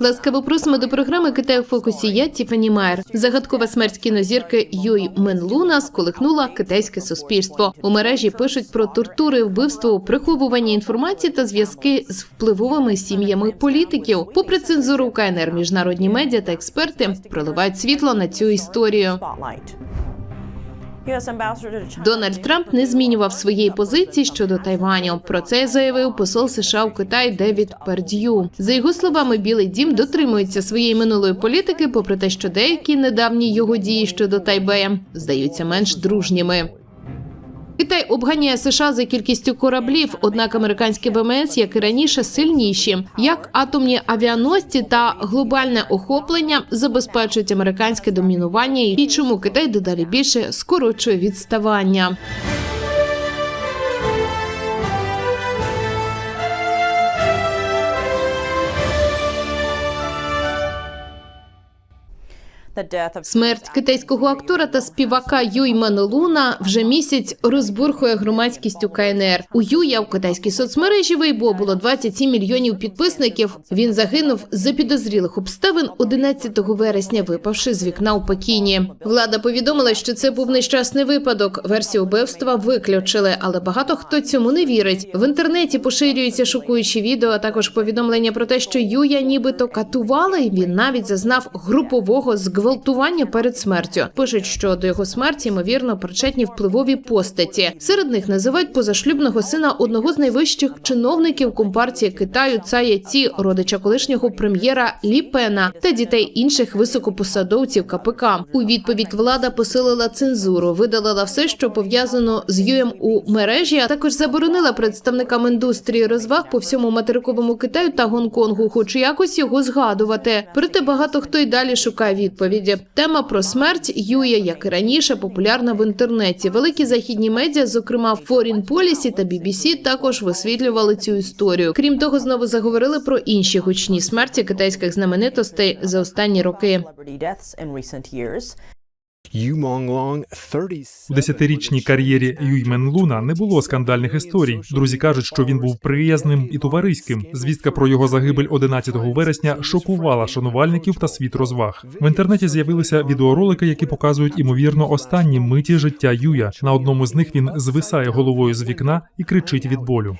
Ласкаво просимо до програми Китай у фокусі. Я Тіфані Майер. Загадкова смерть кінозірки Юй Менлуна сколихнула китайське суспільство. У мережі пишуть про тортури, вбивство, приховування інформації та зв'язки з впливовими сім'ями політиків. Попри цензуру КНР, міжнародні медіа та експерти проливають світло на цю історію. Дональд Трамп не змінював своєї позиції щодо Тайваню. Про це заявив посол США в Китай Девід Перд'ю. За його словами, Білий Дім дотримується своєї минулої політики, попри те, що деякі недавні його дії щодо Тайбея здаються менш дружніми. Китай обганяє США за кількістю кораблів, однак американські ВМС, як і раніше, сильніші. Як атомні авіаносці та глобальне охоплення забезпечують американське домінування, і чому Китай дедалі більше скорочує відставання. Смерть китайського актора та співака Юй Манолуна вже місяць розбурхує громадськість у КНР. У Юя в китайській соцмережі Weibo було 27 мільйонів підписників. Він загинув за підозрілих обставин 11 вересня, випавши з вікна у Пекіні. Влада повідомила, що це був нещасний випадок. Версію вбивства виключили, але багато хто цьому не вірить. В інтернеті поширюються шокуючі відео, а також повідомлення про те, що Юя нібито катували, і він навіть зазнав групового зґвалтування перед смертю. Пишуть, що до його смерті ймовірно причетні впливові постаті. Серед них називають позашлюбного сина одного з найвищих чиновників компартії Китаю Цая Ці, родича колишнього прем'єра Лі Пена та дітей інших високопосадовців КПК. У відповідь влада посилила цензуру, видалила все, що пов'язано з Юєм у мережі, а також заборонила представникам індустрії розваг по всьому материковому Китаю та Гонконгу, хоч якось його згадувати. Проте багато хто й далі шукає відповіді. Тема про смерть Юя, як і раніше, популярна в інтернеті. Великі західні медіа, зокрема Foreign Policy та BBC, також висвітлювали цю історію. Крім того, знову заговорили про інші гучні смерті китайських знаменитостей за останні роки. У десятирічній кар'єрі Юй Мен Луна не було скандальних історій. Друзі кажуть, що він був приязним і товариським. Звістка про його загибель 11 вересня шокувала шанувальників та світ розваг. В інтернеті з'явилися відеоролики, які показують імовірно останні миті життя Юя. На одному з них він звисає головою з вікна і кричить від болю.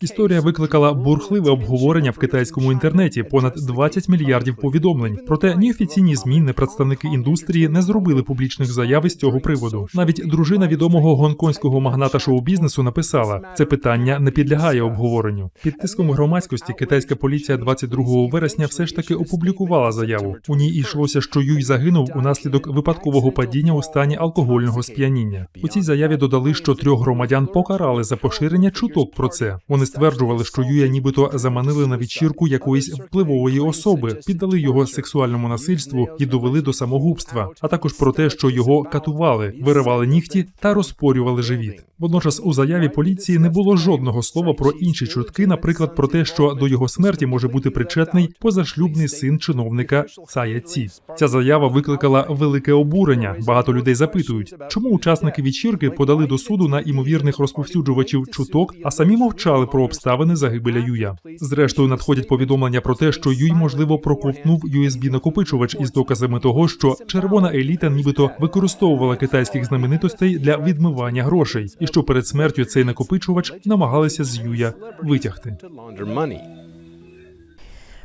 Історія викликала бурхливе обговорення в китайському інтернеті. Понад 20 мільярдів повідомлень. Проте ні офіційні ЗМІ, ні представники індустрії не зробили публічних заяв із цього приводу. Навіть дружина відомого гонконгського магната шоу-бізнесу написала: це питання не підлягає обговоренню. Під тиском громадськості китайська поліція 22 вересня все ж таки опублікувала заяву. У ній йшлося, що Юй загинув унаслідок випадкового падіння у стані алкогольного сп'яніння. У цій заяві додали, що трьох громадян покарали за поширення чуток про це. Вони стверджували, що Юя нібито заманили на вечірку якоїсь впливової особи, піддали його сексуальному насильству і довели до самогубства, а також про те, що його катували, виривали нігті та розпорювали живіт. Водночас у заяві поліції не було жодного слова про інші чутки, наприклад, про те, що до його смерті може бути причетний позашлюбний син чиновника Цая Ці. Ця заява викликала велике обурення. Багато людей запитують, чому учасники вечірки подали до суду на імовірних розповсюджувачів чуток, а самі мовчали про обставини загибеля Юя. Зрештою, надходять повідомлення про те, що Юй можливо проковтнув usb накопичувач із доказами того, що червона еліта нібито використовувала китайських знаменитостей для відмивання грошей, і що перед смертю цей накопичувач намагалися з Юя витягти.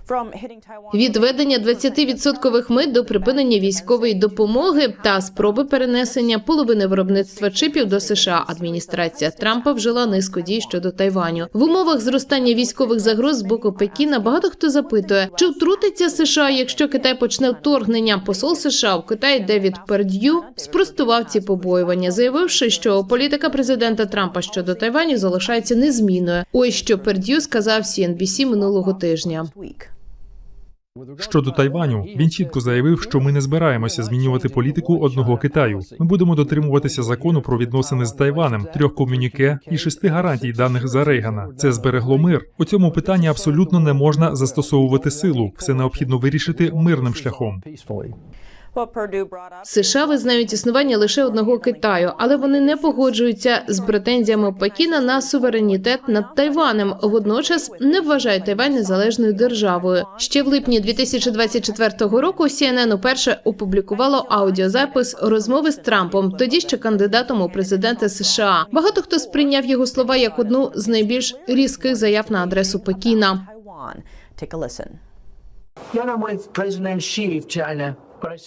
Taiwan. Відведення 20% мит до припинення військової допомоги та спроби перенесення половини виробництва чипів до США. Адміністрація Трампа вжила низку дій щодо Тайваню. В умовах зростання військових загроз з боку Пекіна багато хто запитує, чи втрутиться США, якщо Китай почне вторгнення. Посол США в Китаї Девід Перд'ю спростував ці побоювання, заявивши, що політика президента Трампа щодо Тайваню залишається незмінною. Ось що Перд'ю сказав CNBC минулого тижня. Щодо Тайваню, він чітко заявив, що ми не збираємося змінювати політику одного Китаю. Ми будемо дотримуватися закону про відносини з Тайванем, трьох комюніке і шести гарантій, даних за Рейгана. Це зберегло мир. У цьому питанні абсолютно не можна застосовувати силу. Все необхідно вирішити мирним шляхом. США визнають існування лише одного Китаю, але вони не погоджуються з претензіями Пекіна на суверенітет над Тайванем. Водночас не вважають Тайвань незалежною державою. Ще в липні 2024 року CNN уперше опублікувало аудіозапис розмови з Трампом, тоді ще кандидатом у президенти США. Багато хто сприйняв його слова як одну з найбільш різких заяв на адресу Пекіна. Take a listen. I'm with President Xi of China.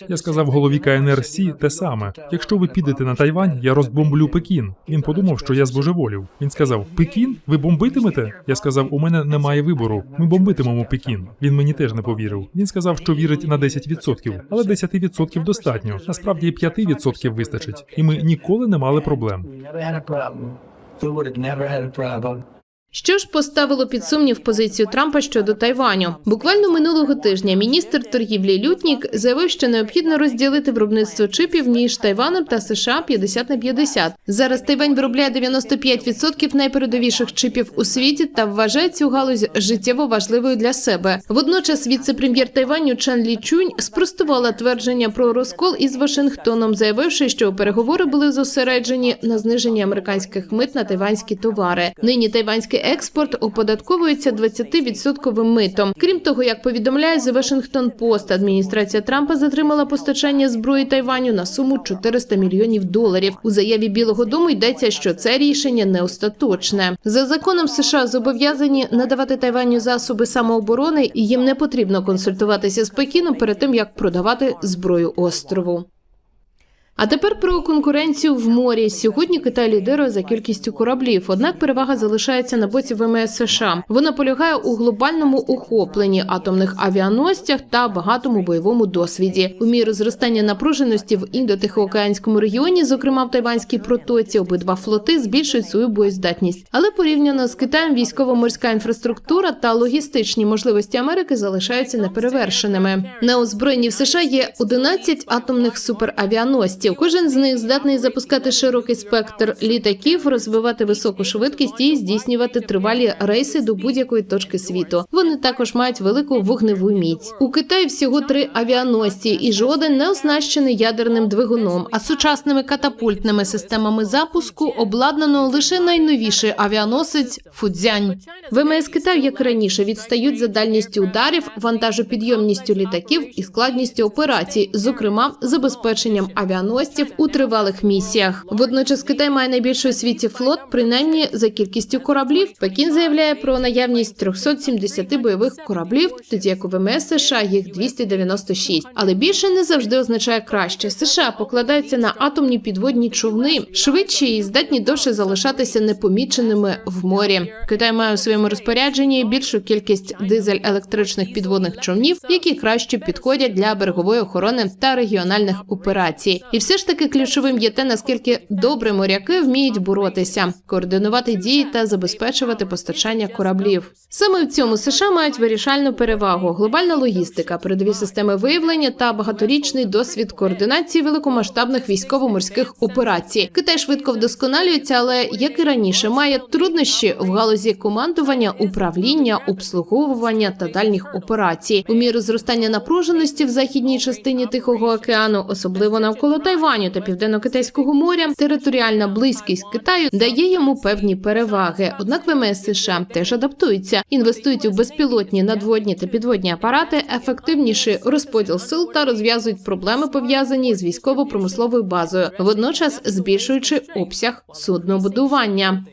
Я сказав голові thing КНР Сі те саме. Якщо ви підете на Тайвань, я розбомблю Пекін. Він подумав, що я збожеволів. Він сказав: Пекін? Ви бомбитимете? Я сказав, у мене немає вибору. Ми бомбитимемо Пекін. Він мені теж не повірив. Він сказав, що вірить на 10%. але 10% достатньо. Насправді і 5% вистачить. І ми ніколи не мали проблем. Що ж поставило під сумнів позицію Трампа щодо Тайваню? Буквально минулого тижня міністр торгівлі Лютнік заявив, що необхідно розділити виробництво чипів між Тайваном та США 50 на 50. Зараз Тайвань виробляє 95% найпередовіших чипів у світі та вважає цю галузь життєво важливою для себе. Водночас віце-прем'єр Тайваню Чан Лі Чунь спростувала твердження про розкол із Вашингтоном, заявивши, що переговори були зосереджені на зниженні американських мит на тайванські товари. Нині тайванський експорт оподатковується 20% митом. Крім того, як повідомляє The Washington Post, адміністрація Трампа затримала постачання зброї Тайваню на суму 400 мільйонів доларів. У заяві Білого Дому йдеться, що це рішення не остаточне. За законом США зобов'язані надавати Тайваню засоби самооборони, і їм не потрібно консультуватися з Пекіном перед тим, як продавати зброю острову. А тепер про конкуренцію в морі. Сьогодні Китай лідирує за кількістю кораблів. Однак перевага залишається на боці ВМС США. Вона полягає у глобальному охопленні атомних авіаносцях та багатому бойовому досвіді. У міру зростання напруженості в індотихоокеанському регіоні, зокрема в Тайванській протоці, обидва флоти збільшують свою боєздатність. Але порівняно з Китаєм, військово-морська інфраструктура та логістичні можливості Америки залишаються неперевершеними. На озброєнні в США є 11 атомних суперавіаносців. Кожен з них здатний запускати широкий спектр літаків, розвивати високу швидкість і здійснювати тривалі рейси до будь-якої точки світу. Вони також мають велику вогневу міць. У Китаї всього три авіаносці, і жоден не оснащений ядерним двигуном. А сучасними катапультними системами запуску обладнано лише найновіший авіаносець Фудзянь. ВМС Китаю, як раніше, відстають за дальністю ударів, вантажопідйомністю літаків і складністю операцій, зокрема забезпеченням авіаносців у тривалих місіях. Водночас Китай має найбільший у світі флот, принаймні за кількістю кораблів. Пекін заявляє про наявність 370 бойових кораблів, тоді як у ВМС США їх 296. Але більше не завжди означає краще. США покладаються на атомні підводні човни, швидші і здатні довше залишатися непоміченими в морі. Китай має у своєму розпорядженні більшу кількість дизель-електричних підводних човнів, які краще підходять для берегової охорони та регіональних операцій. Все ж таки ключовим є те, наскільки добре моряки вміють боротися, координувати дії та забезпечувати постачання кораблів. Саме в цьому США мають вирішальну перевагу: глобальна логістика, передові системи виявлення та багаторічний досвід координації великомасштабних військово-морських операцій. Китай швидко вдосконалюється, але як і раніше, має труднощі в галузі командування, управління, обслуговування та дальніх операцій. У міру зростання напруженості в західній частині Тихого океану, особливо навколо Тайваню та Південно-Китайського моря, територіальна близькість Китаю дає йому певні переваги. Однак ВМС США теж адаптуються, інвестують у безпілотні надводні та підводні апарати, ефективніший розподіл сил та розв'язують проблеми пов'язані з військово-промисловою базою, водночас збільшуючи обсяг суднобудування.